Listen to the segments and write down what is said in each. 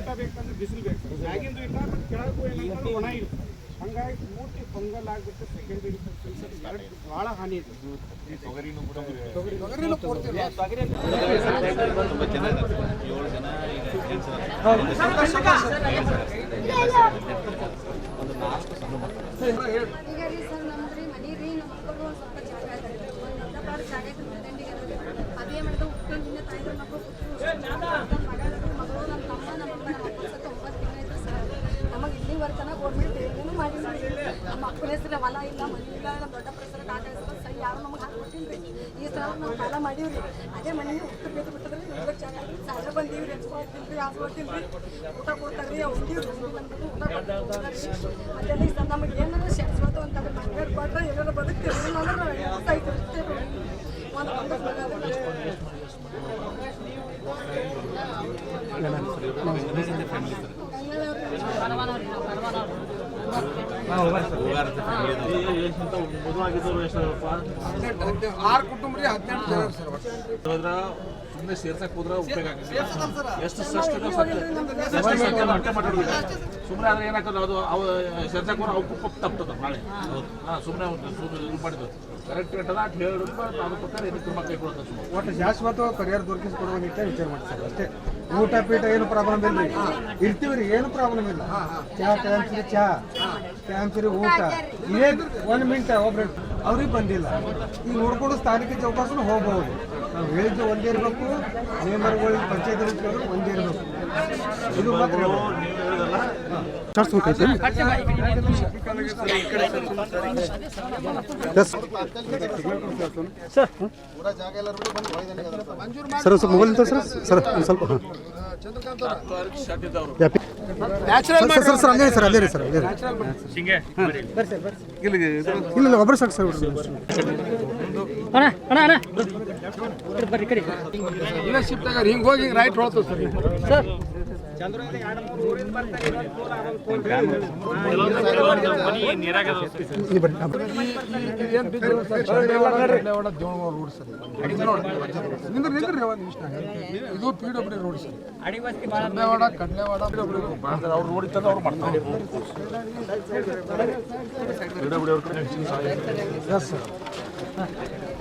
ಊಟ ಬೇಕಂದ್ರೆ ಬಿಸಿಲು ಬೇಕು. ಮ್ಯಾಗಿಂದು ಇಲ್ಲ ಮತ್ತು ಕೆಳಗೂ ಏನಂದ್ರೆ ಒಣ ಇಲ್ಲ ಹಂಗಾಗಿ ಪೂರ್ತಿ ಪೊಂಗಲ್ ಆಗ್ಬಿಟ್ಟು ಸೆಕೆಂಡರಿ ಭಾಳ ಹಾನಿ ಇದೆ. ತೊಗರಿನೂ ಕೂಡ ತೊಗರಿನೂ ಪೂರ್ತಿ loss. ತುಂಬ ಚೆನ್ನಾಗಿದೆ ಏಳು ಜನ ಈಗ ಕೆಲಸ ಈಗ ರೀ ಸರ್ ನಮ್ದ್ರಿ ಮನಿ ರೀ ನಮ್ಮ ಮಕ್ಕಳು ಒಂದ್ ಸ್ವಲ್ಪ ಜಾಗ ಅದ ರೀ ಒಂದು ಅರ್ಧ ಪಾಡು ಜಾಗ ಐತ್ರಿ ಮನೆದಂಡಿಗೆ ಅದ ರೀ ಅದೇ ಮಾಡಿದ ಉಪ್ಪಿನ ದಿನ ತಾಯಿದ್ರು ಮಕ್ಕಳು ಕೂತ್ರು ಮಗ ಮಗಳು ನಮ್ಮ ತಮ್ಮ ನಮ್ಮ ಅಮ್ಮ ನಮ್ಮ ಮಕ್ಕಳು ಸತ್ತ ಒಂಬತ್ತು ತಿಂಗಳು ಐತ್ರಿ ಸರ್ ನಮಗೆ ಇಲ್ಲಿವರೆಗೆ ತನಕ ಗೌರ್ಮೆಂಟ್ ಏನೂ ಮಾಡಿಲ್ಲ ರೀ ನಮ್ಮ ಮಕ್ಕಳ ಹೆಸರು ಹೊಲ ಇಲ್ಲ ಮನೆ ಇಲ್ಲ ನಮ್ಮ ದೊಡ್ಡ ಪ್ರಸರ ಕಾಕ ಹೆಸರು ಸೈ ಯಾರು ನಮಗೆ ಹಾಕಿ ರೀ ಈ ಸಲ ನಾವು ಕಾಲ ಮಾಡೀವಿ ಅದೇ ಮನೆ ಉತ್ತರ ಬೇಕು ಬಿಟ್ಟದ್ರಿ ನಮ್ಗೆ ಚೆನ್ನಾಗಿ. ಸಾಲ ಬಂದೀವಿ ರೀ ಹಚ್ಕೊಳ್ತೀನಿ ರೀ ಹಾಸ್ಕೊಳ್ತೀನಿ ರೀ ಊಟ ಕೊಡ್ತಾರೆ ಅವ್ರಿಗೆ ಊಟ ಕೊಡ್ತಾರೆ ಅದೆಲ್ಲ ಈಗ ನಮಗೆ ಏನಾದ್ರು ಶಾಶ್ವತ ಅಂತಾರೆ ಮನೆಯವ್ರು ಕೊಟ್ಟರೆ ಏನಾದ್ರು ಬದುಕ್ತೀವಿ ಅನ್ನೋದ್ರೆ ಸಾಯ್ತು ಅಷ್ಟೇ ರೀ. ಒಂದು ಒಂದು ಆರು ಕುಟುಂಬ ರೀ ಹದಿನೆಂಟು ಜನ ಸರ್ ಹೋದ್ರ ಸುಮ್ಮನೆ ಸೇರ್ಸಕ್ ಹೋದ್ರ ಉಪಯೋಗ ಎಷ್ಟು ಸಷ್ಟು ಸುಮ್ಮನೆ ಆದ್ರೆ ಏನಾಗ್ತದೆ ಅದು ಅವು ಸೇರ್ಸಕ್ ಹೋದ್ರೆ ಅವಕ್ಕೂ ಪಪ್ಪ ತಪ್ತದ ನಾಳೆ. ಹಾಂ ಸುಮ್ಮನೆ ಇದು ಮಾಡಿದ್ದು ಕರೆಕ್ಟ್ ಅದ್ರ ಪ್ರಕಾರ ಇದಕ್ಕೆ ಕ್ರಮ ಕೈಗೊಳ್ಳುತ್ತೆ ಒಟ್ಟು ಶಾಶ್ವತ ಪರಿಹಾರ ದೊರಕಿಸಿಕೊಡುವ ನಿಟ್ಟೆ ವಿಚಾರ ಮಾಡ್ತಾರೆ ಅಷ್ಟೇ. ಊಟ ಪೀಟ ಏನು ಪ್ರಾಬ್ಲಮ್ ಇಲ್ಲ ರೀ ಇರ್ತೀವಿ ರೀ ಏನು ಪ್ರಾಬ್ಲಮ್ ಇಲ್ಲ. ಚಹಾ ಟೈಮ್ ಸರಿ ಚಹಾ ಟೈಮ್ ಸರಿ ಊಟ. ಇದೇ ಒಂದು ಮಿನಿಟ್ ಒಬ್ರು ಅವ್ರಿಗೆ ಬಂದಿಲ್ಲ. ಈಗ ನೋಡ್ಕೊಂಡು ಸ್ಥಾನಿಕ ಚೌಕಾಸನು ಹೋಗ್ಬೋದು. ನಾವು ಹೇಳಿದ್ದು ಒಂದೇ ಇರಬೇಕು ಮೇಮರ್ಗಳು ಪಂಚಾಯತ್ ಒಂದೇ ಇರಬೇಕು. ಸರ್ ಸ್ವಲ್ಪ ಮೊಬೈಲ್ ಸರ್. ಸರ್ ಸ್ವಲ್ಪ ಸರ್ ಸರ್ ಸರ್ ಅಲ್ಲೇ ಸರ್ ಅಲ್ಲೇ ರೀ ಸರ್ ಅಲ್ಲೇ ಇಲ್ಲ ಇಲ್ಲ ಒಬ್ಬರು ಸಾಕು ಸರ್ ಇಲ್ಲೇ ಶಿಫ್ಟ್ ಆಗಾರ ಹಿಂಗೆ ಹೋಗಿ ರೈಟ್ ಹೊಳ್ತು ಸರ್ ರೋಡ್ ಸರ್ ನಿಂದ್ರ ನಿಂದ್ರಿ ಇದು P W road sir Kadlewad Kadlewad P W ಮಾಡ್ತಾರೆ ಅವ್ರು ನೋಡಿತ್ತಂದ್ರೆ ಅವ್ರು ಮಾಡ್ತಾರೆ ಎಸ್ ಸರ್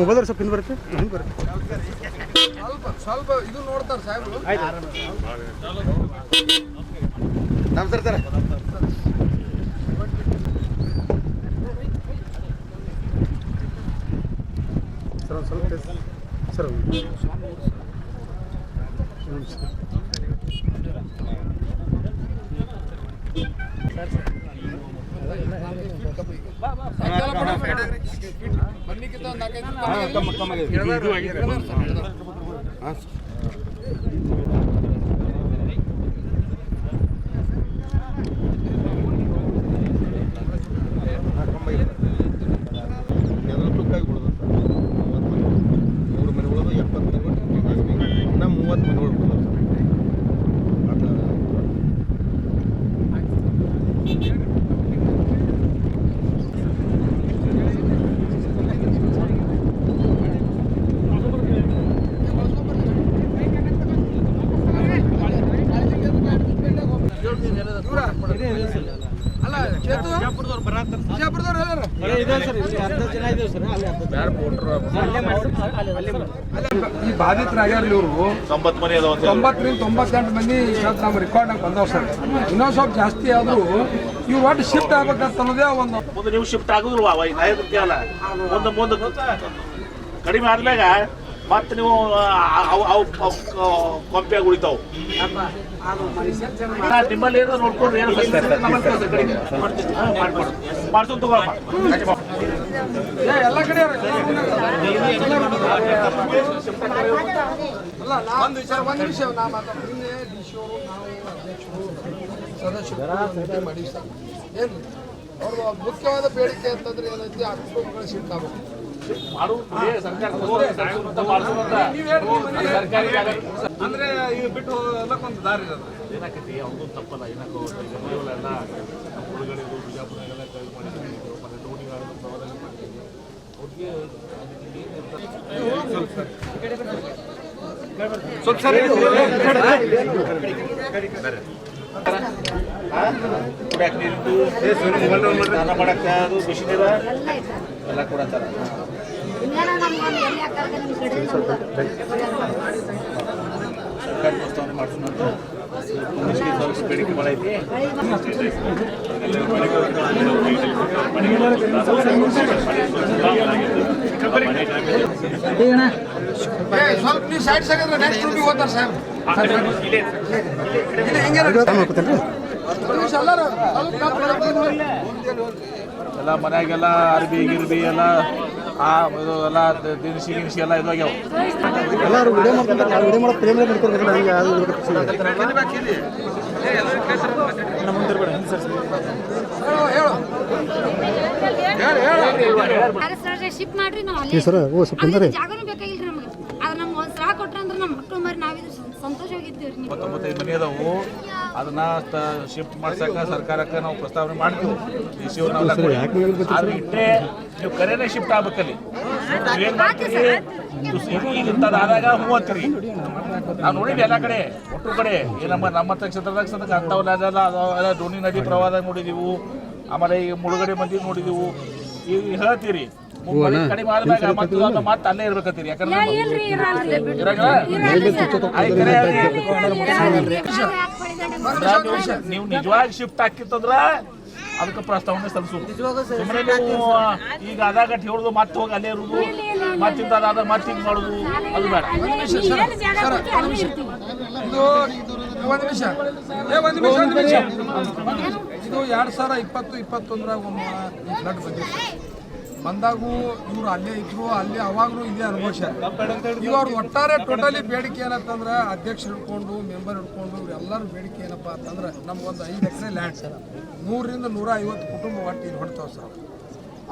ಮೊಬೈಲ್ ಸ್ವಲ್ಪ ಹಿಂದೆ ಬರುತ್ತೆ. ಹಿಂಗೆ ಬರುತ್ತೆ. ಸ್ವಲ್ಪ ಸ್ವಲ್ಪ ಇದು ನೋಡ್ತಾರೆ ಸಾಹೇಬ್ರು ಸರ್ ಒಂದು ಸ್ವಲ್ಪ ಸರ್ ಸರ್. ಒಂದು ನಾಲ್ಕೈದು ಈ ಬಾಧಿತರಾಗ್ಯಾರ ಇವರು ತೊಂಬತ್ತರಿಂದ ತೊಂಬತ್ತೆಂಟು ಮಂದಿ ಇವತ್ತು ನಮ್ಮ ರೆಕಾರ್ಡ್ನಾಗ ಬಂದವ್ ಸರ್ ಇನ್ನೊಂದು ಸ್ವಲ್ಪ ಜಾಸ್ತಿ ಆದರೂ ಇವ್ರು ಒಟ್ಟು ಶಿಫ್ಟ್ ಆಗ್ಬೇಕಂತ ಅನ್ನೋದೇ ಒಂದು ಮುಂದೆ ನೀವು ಶಿಫ್ಟ್ ಆಗುದಿಲ್ಲ ಮುಂದೆ ಮುಂದೆ ಕಡಿಮೆ ಆದ್ಮೇಲೆ ಮತ್ತೆ ನೀವು ಅವು ಕೊಂಪೆಯಾಗಿ ಉಳಿತಾವು ನಿಮ್ಮಲ್ಲಿ ಏನೋ ನೋಡ್ಕೊಂಡು ಏನು ಮಾಡ್ಸೋದು ಎಲ್ಲ ಕಡೆ ಅಲ್ಲ ನಾ ಒಂದು ವಿಷಯ ಒಂದು ವಿಷಯ ನಾ ಮಾತಾಡ್ತೀನಿ ನಿನ್ನೆ ಡಿ ಸಿ ಅವರು ನಾವು ಅಧ್ಯಕ್ಷರು ಸದಸ್ಯರು ಮಾಡಿ ಸರ್ ಏನು ಅವ್ರದ್ದು ಮುಖ್ಯವಾದ ಬೇಡಿಕೆ ಅಂತಂದ್ರೆ ಏನೈತಿ ಆ ಕುಟುಂಬಗಳು ಆಗ್ಬೇಕು ಅಂದ್ರೆ ಈಗ ಬಿಟ್ಟು ದಾರಿ ಏನಾಕೈತಿ? ತಪ್ಪಲ್ಲ ಏನಕ್ಕೋ ಹುಡುಗರಿಗೂ ಬಿಜಾಪುರಗೆಲ್ಲ ಕೈದು ಮಾಡಿದ್ದೀವಿ ಮತ್ತೆ ಮಾಡ್ತೀವಿ ಅವ್ರಿಗೆ ನೀರಿದ್ದು ಸ್ನಾನ ಮಾಡಕ್ಕೆ ಅದು ಬಿಸಿ ನೀರ ಎಲ್ಲ ಕೊಡತ್ತಾರ ಸರ್ಕಾರಿ ಪ್ರಸ್ತಾವನೆ ಸ್ವಲ್ಪ ಬೇಡಿಕೆ ಭಾಳ ಐತಿ ಸ್ವಲ್ಪ ನೀವು ಸೈಡ್ ಸೈಡ್ ನೆಕ್ಸ್ಟ್ ರೂಮಿಗೆ ಹೋಗ್ತಾರೆ ಎಲ್ಲರೂ ಎಲ್ಲ ಮನ್ಯಾಗೆಲ್ಲ ಅರ್ಬಿ ಗಿರ್ಬಿ ಎಲ್ಲ ಆ ಇದು ಎಲ್ಲ ದಿನಸಿ ಗಿನಸಿ ಎಲ್ಲ ಇದಾಗ್ಯಾವ ಎಲ್ಲರೂ ವಿಡಿಯೋ ಮಾಡ್ತಾರೆ ನಾವು ವಿಡಿಯೋ ಮಾಡೋದು ಪ್ರೇಮ ಯಾವುದು ಇರ್ಬೇಕು ಶಿಫ್ಟ್ ಮಾಡ್ರಿ ನಾವು ಈ ಸರ ಓ ಸ್ವಲ್ಪ ಅಲ್ಲಿ ಬಂದರೆ. ಜಾಗನೂ ಬೇಕಾಗಿಲ್ಲ ನಮಗೆ. ಅದು ನಮ್ಗೆ ಒಂದು ಸಲ ಕೊಟ್ರ ಅಂದ್ರೆ ನಮ್ಮ ಮಕ್ಳು ಮರಿ ನಾವಿದ್ರೆ ನೀವು. ಮನೆ ಅದಾವು. ಅದನ್ನ ಶಿಫ್ಟ್ ಮಾಡ್ಸಕ್ಕ ಸರ್ಕಾರಕ್ಕೆ ನಾವು ಪ್ರಸ್ತಾವನೆ ಮಾಡ್ತೀವಿ. D C. ಆದ್ರೆ ಇಟ್ಟೆ ನೀವು ಕರೆನೇ ಶಿಫ್ಟ್ ಆಗ್ಬೇಕಲ್ಲಿ. ಏನ್ ಮಾಡ್ತೀರಿ? ಈಗ ಇಂಥದ್ದು ಆದಾಗ ಹೂ ಅಂತೀರಿ ನಾವು ನೋಡಿದ್ವಿ ಎಲ್ಲ ಕಡೆ ಒಟ್ಟು ಕಡೆ. ನಮ್ಮ ನಮ್ಮ ಕ್ಷೇತ್ರದಾಗ ಸದಕ್ಕೆ ಅಂಥವನ್ನೆಲ್ಲ ಧೋನಿ ಡೋಣಿ ನದಿ ಪ್ರವಾಹದಾಗ ನೋಡಿದೀವು. ಆಮೇಲೆ ಈ ಮುಳುಗಡೆ ಮಂದಿ ನೋಡಿದೀವು. ಈಗ ಹೇಳ್ತೀರಿ. ಕಡಿಮೆ ಆದ್ಮೇಲೆ ಮತ್ತೆ ಮತ್ತೆ ಅಲ್ಲೇ ಇರ್ಬೇಕತ್ತೀರಿ. ಯಾಕಂದ್ರೆ ನೀವು- ನಿಜವಾಗಿ ಶಿಫ್ಟ್ ಹಾಕಿತ್ತಂದ್ರ ಅದಕ್ಕೆ ಪ್ರಸ್ತಾವನೆ ಸಲ್ಲಿಸು. ಸುಮ್ಮನೆ ನೀವು ಈಗ ಅದಾಗ ಹೇಳುದು ಮತ್ತೆ ಹೋಗಿ ಅಲ್ಲೇ ಇರುದು ಮತ್ತಿಂದ ಅದಾದ ಮತ್ತೆ ಹಿಂಗ್ ಮಾಡುದು ಅದು ಬೇಡ. ಒಂದು ನಿಮಿಷ ಒಂದು ನಿಮಿಷ. ಇದು ಎರಡು ಸಾವಿರ ಇಪ್ಪತ್ತು ಇಪ್ಪತ್ತೊಂದರಾಗ ಒಂದು ಫ್ಲಡ್ ಬಂದಿತ್ತು. ಬಂದಾಗೂ ಇವ್ರು ಅಲ್ಲೇ ಇದ್ರು, ಅಲ್ಲೇ ಅವಾಗಲೂ ಇದೆ ಅನುಭವಿಸ್ಯಾರ ಈಗ ಅವ್ರು ಒಟ್ಟಾರೆ ಟೋಟಲಿ ಬೇಡಿಕೆ ಏನಂತಂದ್ರೆ ಅಧ್ಯಕ್ಷರು ಹಿಡ್ಕೊಂಡು ಮೆಂಬರ್ ಹಿಡ್ಕೊಂಡು, ಇವ್ರೆಲ್ಲರೂ ಬೇಡಿಕೆ ಏನಪ್ಪ ಅಂತಂದ್ರೆ ನಮ್ಗೊಂದು ಐದು ಎಕರೆ ಲ್ಯಾಂಡ್ ಸರ್. ನೂರರಿಂದ ನೂರ ಐವತ್ತು ಕುಟುಂಬ ಒಟ್ಟು ಇಲ್ಲಿ ಹೊಡ್ತಾವೆ ಸರ್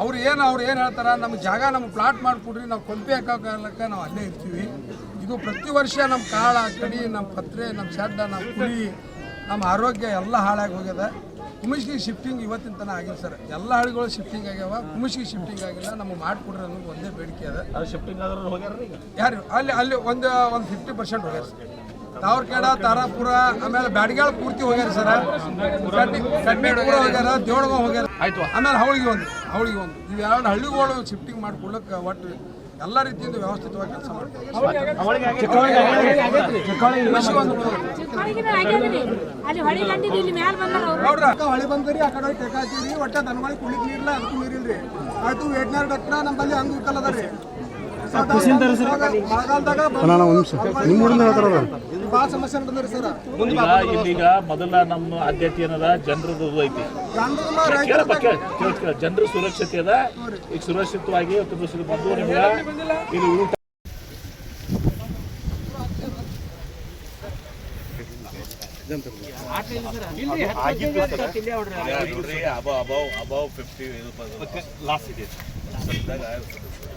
ಅವ್ರು. ಏನು ಅವ್ರು ಏನು ಹೇಳ್ತಾರೆ ನಮ್ಮ ಜಾಗ ನಮ್ಗೆ ಪ್ಲಾಟ್ ಮಾಡಿಕೊಡ್ರಿ, ನಾವು ಕೊಂಪೆ ಹಾಕೋಕೆ ನಾವು ಅಲ್ಲೇ ಇರ್ತೀವಿ. ಇದು ಪ್ರತಿ ವರ್ಷ ನಮ್ಮ ಕಾಳ, ಕಡಿ ನಮ್ಮ ಪತ್ರೆ ನಮ್ಮ ಶಡ್ಡ ನಮ್ಮ ಕುಡಿ ನಮ್ಮ ಆರೋಗ್ಯ ಎಲ್ಲ ಹಾಳಾಗಿ ಹೋಗ್ಯದ. ಕುಮಿಷ್ಗಿ ಶಿಫ್ಟಿಂಗ್ ಇವತ್ತಿನ ತನಕ ಆಗಿಲ್ಲ ಸರ್ ಎಲ್ಲ ಹಳ್ಳಿಗಳು ಶಿಫ್ಟಿಂಗ್ ಆಗ್ಯಾವ. ಕುಮಿಷ್ಗೆ ಶಿಫ್ಟಿಂಗ್ ಆಗಿಲ್ಲ. ನಮಗೆ ಮಾಡಿಕೊಡ್ರಿ ಅನ್ನೋದು ಒಂದೇ ಬೇಡಿಕೆ ಅದ. ಶಿಫ್ಟಿಂಗ್ ಆದ್ರೆ ಹೋಗ್ಯಾರ ಯಾರು ಅಲ್ಲಿ ಅಲ್ಲಿ ಒಂದು ಒಂದು ಫಿಫ್ಟಿ ಪರ್ಸೆಂಟ್ ಹೋಗ್ಯಾರ ಸರ್ ತಾವರ್ಕೇಡ ತಾರಾಪುರ ಆಮೇಲೆ ಬ್ಯಾಡಗ್ಯಾಳ ಪೂರ್ತಿ ಹೋಗ್ಯಾರ ಸರ್ ಕಡ್ಡಿ ಕಡ್ಡಿಪುರ ಹೋಗ್ಯಾರ ದೇವಳಗ ಹೋಗ್ಯಾರ. ಆಯ್ತು. ಆಮೇಲೆ ಹವಳಿಗೆ ಒಂದು ಹವಳಿಗೆ ಒಂದು. ಇವೆರಡು ಹಳ್ಳಿಗಳು ಶಿಫ್ಟಿಂಗ್ ಮಾಡ್ಕೊಳಕ್ಕೆ ಒಟ್ಟು ಎಲ್ಲ ರೀತಿಯಿಂದ ವ್ಯವಸ್ಥಿತವಾಗಿ ಕೆಲಸ ಅಲ್ಲಿ ಹೊಳಿ ಬಂದಾರ ಆ ಕಡೆ ಟೇಕಾತೀವಿ ಒಟ್ಟ ದನಗಳಿಗೆ ಕುಳಿಕ್ ಅದಕ್ಕೂ ನೀರಿಲ್ರಿ. ಆಯ್ತು ವೇಟ್ನಾರ್ ಡಾಕ್ಟ್ರ ನಮ್ಮಲ್ಲಿ ಹಂಗ ವಿಕಲ್ ಅದ ರೀ. ಅಣ್ಣ ಒಂದು ನಿಮಿಷ ನಿಮ್ಮ ಊರಿಂದ ಹೇಳ್ತಾರಲ್ಲ ಈಗ ಇಲ್ಲೀಗ ಮೊದಲ ನಮ್ಮ ಆದ್ಯತೆ ಏನದ ಜನರದ್ದು ಐತಿ ಜನರು ಕೇಳಪ್ಪ ಕೇಳ ಕೇಳ ಕೇಳ ಜನರ ಸುರಕ್ಷತೆ ಅದ ಈಗ ಸುರಕ್ಷಿತವಾಗಿ ಬಂದು ನಿಮ್ಗೆ ಇಲ್ಲಿ ಊಟ ಅಬೌವ್ ಅಬೌವ್ ಫಿಫ್ಟಿ ಲಾಸ್ಟ್ ಇದೆ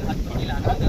हात